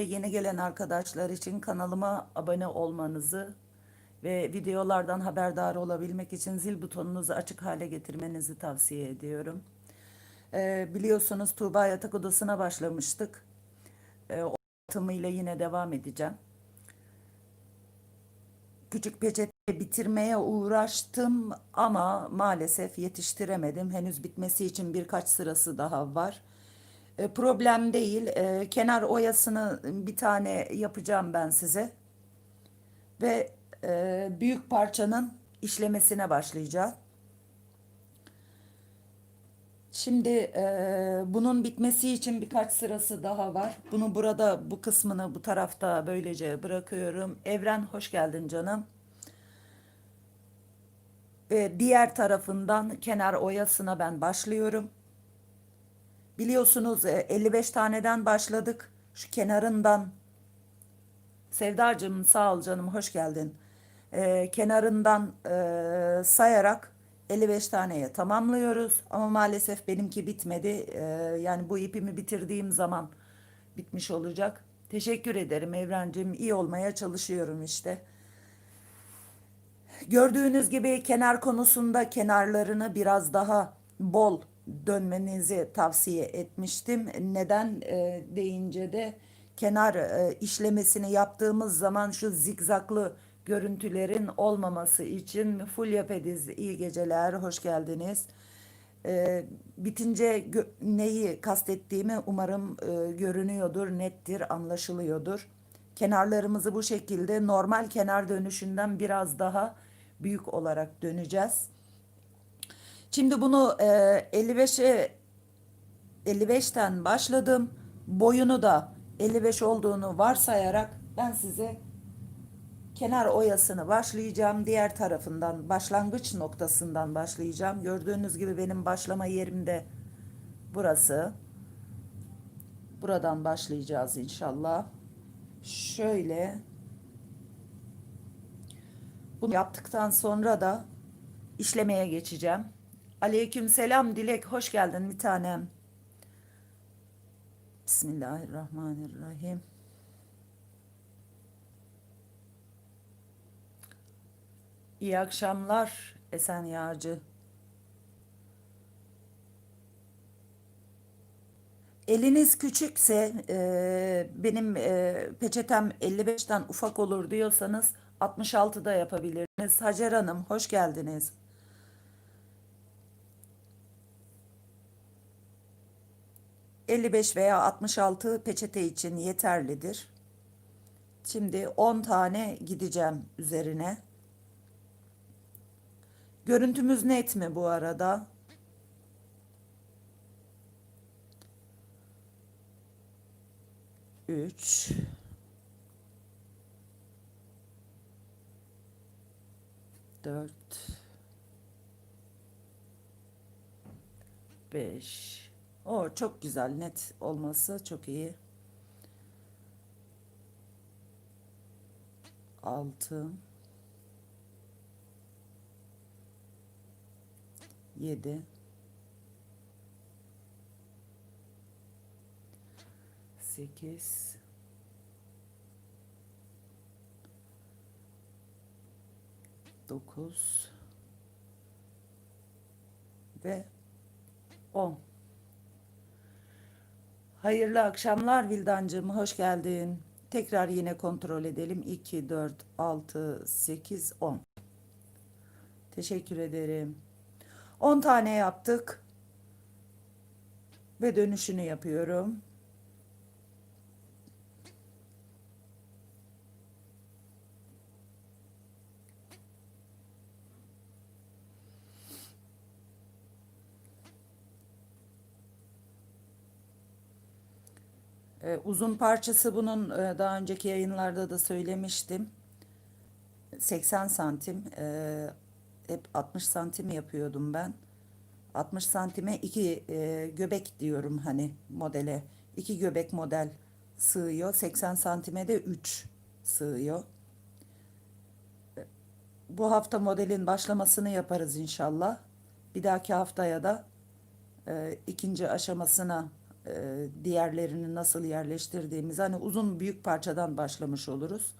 Yeni gelen arkadaşlar için kanalıma abone olmanızı ve videolardan haberdar olabilmek için zil butonunuzu açık hale getirmenizi tavsiye ediyorum. Ee, biliyorsunuz Tuğba Yatak Odası'na başlamıştık. Ee, o anlatımıyla yine devam edeceğim. Küçük peçete bitirmeye uğraştım ama maalesef yetiştiremedim. Henüz bitmesi için birkaç sırası daha var. E, problem değil. E, kenar oyasını bir tane yapacağım ben size. Ve e, büyük parçanın işlemesine başlayacağım. Şimdi e, bunun bitmesi için birkaç sırası daha var. Bunu burada bu kısmını bu tarafta böylece bırakıyorum. Evren hoş geldin canım. Ve diğer tarafından kenar oyasına ben başlıyorum. Biliyorsunuz e, 55 taneden başladık. Şu kenarından Sevdacığım sağ ol canım hoş geldin. E, kenarından e, sayarak 55 taneye tamamlıyoruz. Ama maalesef benimki bitmedi. E, yani bu ipimi bitirdiğim zaman bitmiş olacak. Teşekkür ederim Evrencim. İyi olmaya çalışıyorum işte. Gördüğünüz gibi kenar konusunda kenarlarını biraz daha bol dönmenizi tavsiye etmiştim. Neden e, deyince de kenar e, işlemesini yaptığımız zaman şu zigzaklı görüntülerin olmaması için Fulya Pediz iyi geceler, hoş geldiniz. E, bitince neyi kastettiğimi umarım e, görünüyordur, nettir, anlaşılıyordur. Kenarlarımızı bu şekilde normal kenar dönüşünden biraz daha büyük olarak döneceğiz. Şimdi bunu e, 55'e 55'ten başladım. Boyunu da 55 olduğunu varsayarak ben size kenar oyasını başlayacağım. Diğer tarafından başlangıç noktasından başlayacağım. Gördüğünüz gibi benim başlama yerimde burası. Buradan başlayacağız inşallah. Şöyle bunu yaptıktan sonra da işlemeye geçeceğim. Aleyküm selam Dilek. Hoş geldin bir tanem. Bismillahirrahmanirrahim. İyi akşamlar Esen Yağcı. Eliniz küçükse e, benim e, peçetem 55'ten ufak olur diyorsanız 66'da yapabilirsiniz. Hacer Hanım hoş geldiniz. ...55 veya 66 peçete için yeterlidir. Şimdi 10 tane gideceğim üzerine. Görüntümüz net mi bu arada? Üç. Dört. Beş. O çok güzel net olması çok iyi. Altı. Yedi. Sekiz. Dokuz. Ve on. Hayırlı akşamlar Vildancığım, hoş geldin. Tekrar yine kontrol edelim. 2, 4, 6, 8, 10. Teşekkür ederim. 10 tane yaptık. Ve dönüşünü yapıyorum. Ee, uzun parçası bunun e, daha önceki yayınlarda da söylemiştim. 80 santim. e, hep 60 santim yapıyordum ben. 60 santime iki e, göbek diyorum hani modele. iki göbek model sığıyor. 80 santime de 3 sığıyor. Bu hafta modelin başlamasını yaparız inşallah. Bir dahaki haftaya da e, ikinci aşamasına e, diğerlerini nasıl yerleştirdiğimiz hani uzun büyük parçadan başlamış oluruz.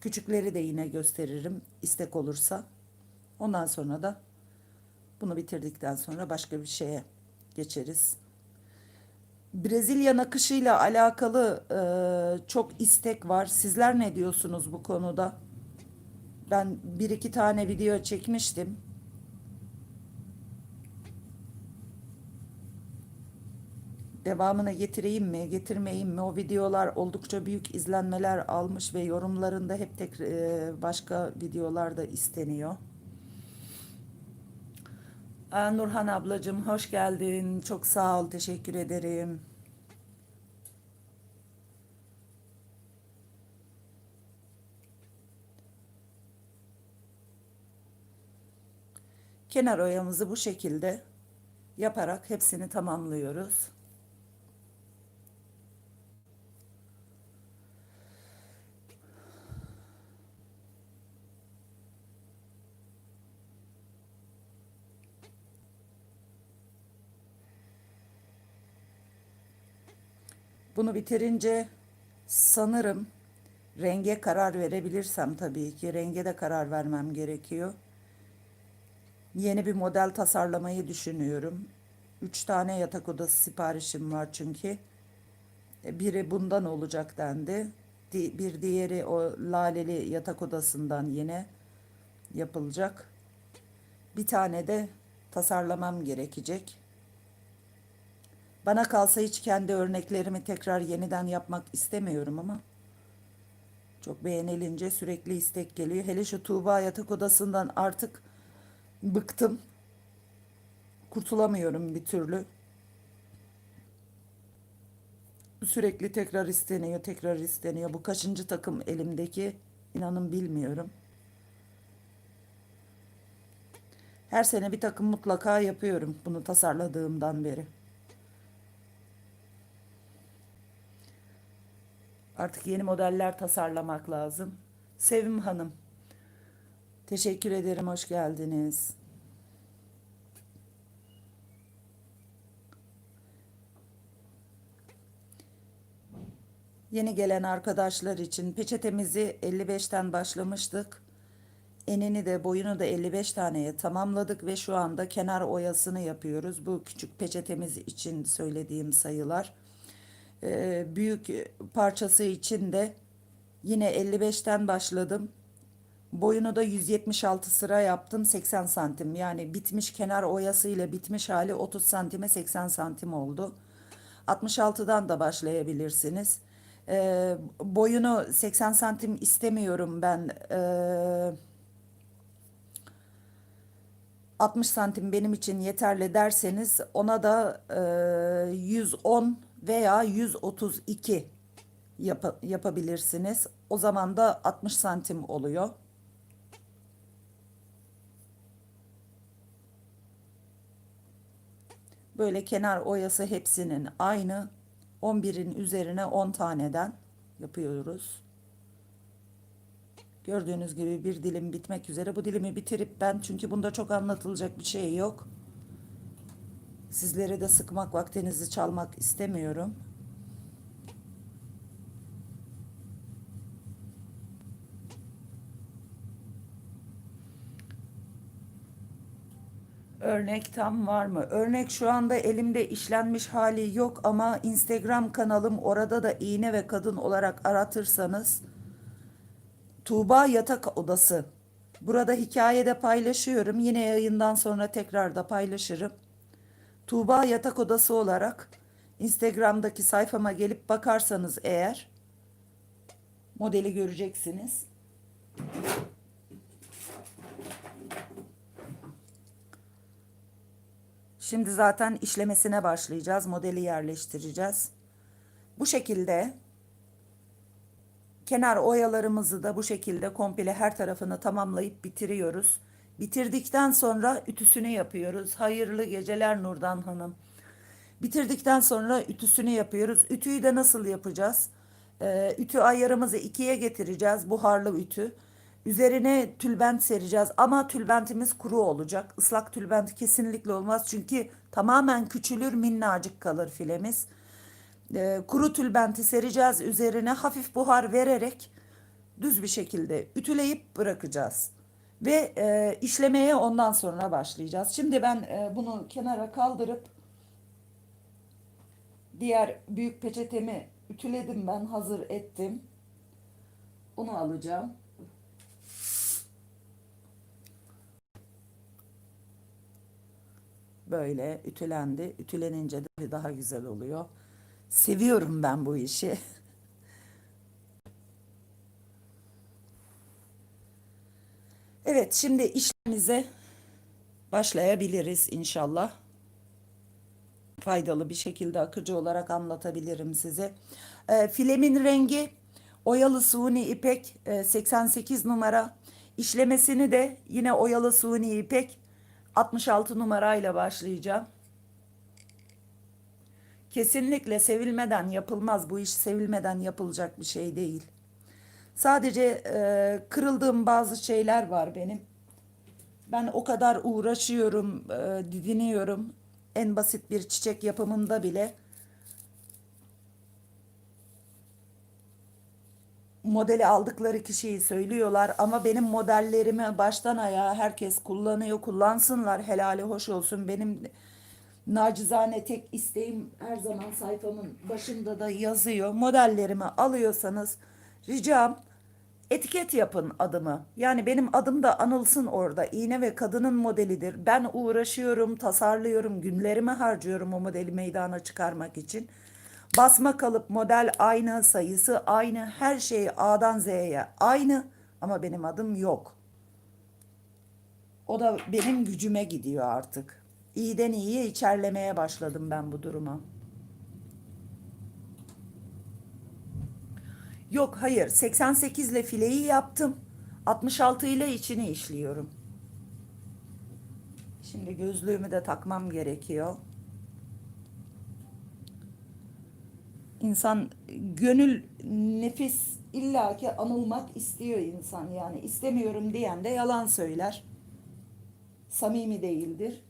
Küçükleri de yine gösteririm istek olursa. Ondan sonra da bunu bitirdikten sonra başka bir şeye geçeriz. Brezilya nakışıyla alakalı e, çok istek var. Sizler ne diyorsunuz bu konuda? Ben bir iki tane video çekmiştim. Devamını getireyim mi, getirmeyeyim mi? O videolar oldukça büyük izlenmeler almış ve yorumlarında hep tek e, başka videolar da isteniyor. Nurhan ablacığım hoş geldin. Çok sağ ol, teşekkür ederim. Kenar oyamızı bu şekilde yaparak hepsini tamamlıyoruz. Bunu bitirince sanırım renge karar verebilirsem tabii ki renge de karar vermem gerekiyor. Yeni bir model tasarlamayı düşünüyorum. Üç tane yatak odası siparişim var çünkü. E, Biri bundan olacak dendi. Di- Bir diğeri o laleli yatak odasından yine yapılacak. Bir tane de tasarlamam gerekecek. Bana kalsa hiç kendi örneklerimi tekrar yeniden yapmak istemiyorum ama çok beğenilince sürekli istek geliyor. Hele şu Tuğba yatak odasından artık bıktım. Kurtulamıyorum bir türlü. Sürekli tekrar isteniyor, tekrar isteniyor. Bu kaçıncı takım elimdeki? İnanın bilmiyorum. Her sene bir takım mutlaka yapıyorum bunu tasarladığımdan beri. Artık yeni modeller tasarlamak lazım. Sevim Hanım, teşekkür ederim, hoş geldiniz. Yeni gelen arkadaşlar için peçetemizi 55'ten başlamıştık. Enini de boyunu da 55 taneye tamamladık ve şu anda kenar oyasını yapıyoruz. Bu küçük peçetemiz için söylediğim sayılar. Ee, büyük parçası için de yine 55'ten başladım. Boyunu da 176 sıra yaptım 80 santim. Yani bitmiş kenar oyası ile bitmiş hali 30 santime 80 santim oldu. 66'dan da başlayabilirsiniz. Ee, boyunu 80 santim istemiyorum ben. Ee, 60 santim benim için yeterli derseniz ona da e, 110 veya 132 yap- yapabilirsiniz. O zaman da 60 santim oluyor. Böyle kenar oyası hepsinin aynı. 11'in üzerine 10 taneden yapıyoruz. Gördüğünüz gibi bir dilim bitmek üzere. Bu dilimi bitirip ben çünkü bunda çok anlatılacak bir şey yok. Sizlere de sıkmak vaktinizi çalmak istemiyorum. Örnek tam var mı? Örnek şu anda elimde işlenmiş hali yok ama Instagram kanalım orada da iğne ve kadın olarak aratırsanız Tuğba Yatak Odası. Burada hikayede paylaşıyorum. Yine yayından sonra tekrar da paylaşırım. Tuğba Yatak Odası olarak Instagram'daki sayfama gelip bakarsanız eğer modeli göreceksiniz. Şimdi zaten işlemesine başlayacağız. Modeli yerleştireceğiz. Bu şekilde kenar oyalarımızı da bu şekilde komple her tarafını tamamlayıp bitiriyoruz. Bitirdikten sonra ütüsünü yapıyoruz. Hayırlı geceler Nurdan Hanım. Bitirdikten sonra ütüsünü yapıyoruz. Ütüyü de nasıl yapacağız? Ee, ütü ayarımızı ikiye getireceğiz. Buharlı ütü. Üzerine tülbent sereceğiz ama tülbentimiz kuru olacak. Islak tülbent kesinlikle olmaz çünkü tamamen küçülür minnacık kalır filemiz. e, kuru tülbenti sereceğiz üzerine hafif buhar vererek düz bir şekilde ütüleyip bırakacağız. Ve e, işlemeye ondan sonra başlayacağız. Şimdi ben e, bunu kenara kaldırıp diğer büyük peçetemi ütüledim ben hazır ettim. Onu alacağım. Böyle ütülendi. Ütülenince de daha güzel oluyor. Seviyorum ben bu işi. Evet, şimdi işlemimize başlayabiliriz inşallah. Faydalı bir şekilde akıcı olarak anlatabilirim size. Ee, filemin rengi oyalı suni ipek e, 88 numara. İşlemesini de yine oyalı suni ipek 66 numarayla başlayacağım. Kesinlikle sevilmeden yapılmaz. Bu iş sevilmeden yapılacak bir şey değil. Sadece e, kırıldığım bazı şeyler var benim. Ben o kadar uğraşıyorum, e, didiniyorum. En basit bir çiçek yapımında bile modeli aldıkları kişiyi söylüyorlar ama benim modellerimi baştan ayağa herkes kullanıyor, kullansınlar. Helali hoş olsun. Benim nacizane tek isteğim her zaman sayfamın başında da yazıyor. Modellerimi alıyorsanız ricam etiket yapın adımı. Yani benim adım da anılsın orada. İğne ve kadının modelidir. Ben uğraşıyorum, tasarlıyorum, günlerimi harcıyorum o modeli meydana çıkarmak için. Basma kalıp model aynı, sayısı aynı, her şey A'dan Z'ye aynı ama benim adım yok. O da benim gücüme gidiyor artık. İyiden iyiye içerlemeye başladım ben bu duruma. Yok hayır 88 ile fileyi yaptım. 66 ile içini işliyorum. Şimdi gözlüğümü de takmam gerekiyor. İnsan gönül nefis illaki anılmak istiyor insan yani istemiyorum diyen de yalan söyler. Samimi değildir.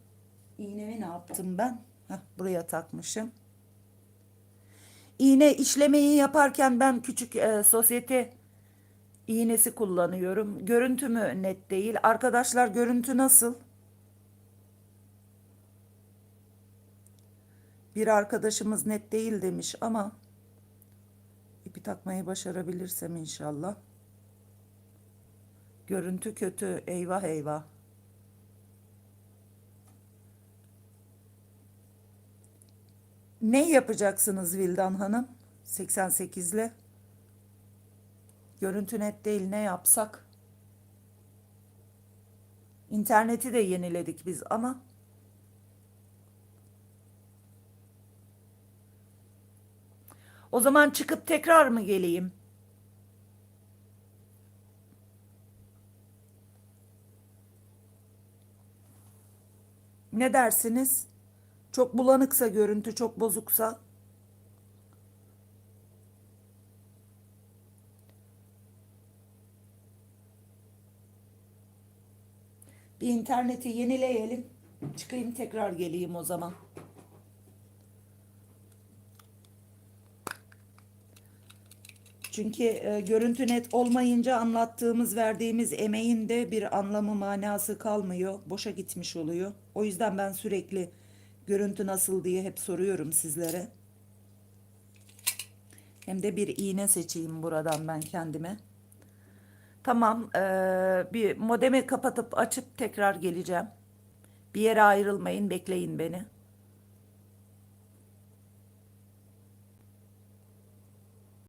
İğnemi ne yaptım ben? Heh, buraya takmışım. İğne işlemeyi yaparken ben küçük e, sosyete iğnesi kullanıyorum. Görüntü mü net değil? Arkadaşlar görüntü nasıl? Bir arkadaşımız net değil demiş ama ipi takmayı başarabilirsem inşallah. Görüntü kötü. Eyvah eyvah. Ne yapacaksınız Vildan Hanım? 88 ile. Görüntü net değil ne yapsak? İnterneti de yeniledik biz ama O zaman çıkıp tekrar mı geleyim? Ne dersiniz? Çok bulanıksa görüntü, çok bozuksa. Bir interneti yenileyelim. Çıkayım tekrar geleyim o zaman. Çünkü e, görüntü net olmayınca anlattığımız, verdiğimiz emeğin de bir anlamı, manası kalmıyor. Boşa gitmiş oluyor. O yüzden ben sürekli görüntü nasıl diye hep soruyorum sizlere. Hem de bir iğne seçeyim buradan ben kendime. Tamam, e, bir modemi kapatıp açıp tekrar geleceğim. Bir yere ayrılmayın, bekleyin beni.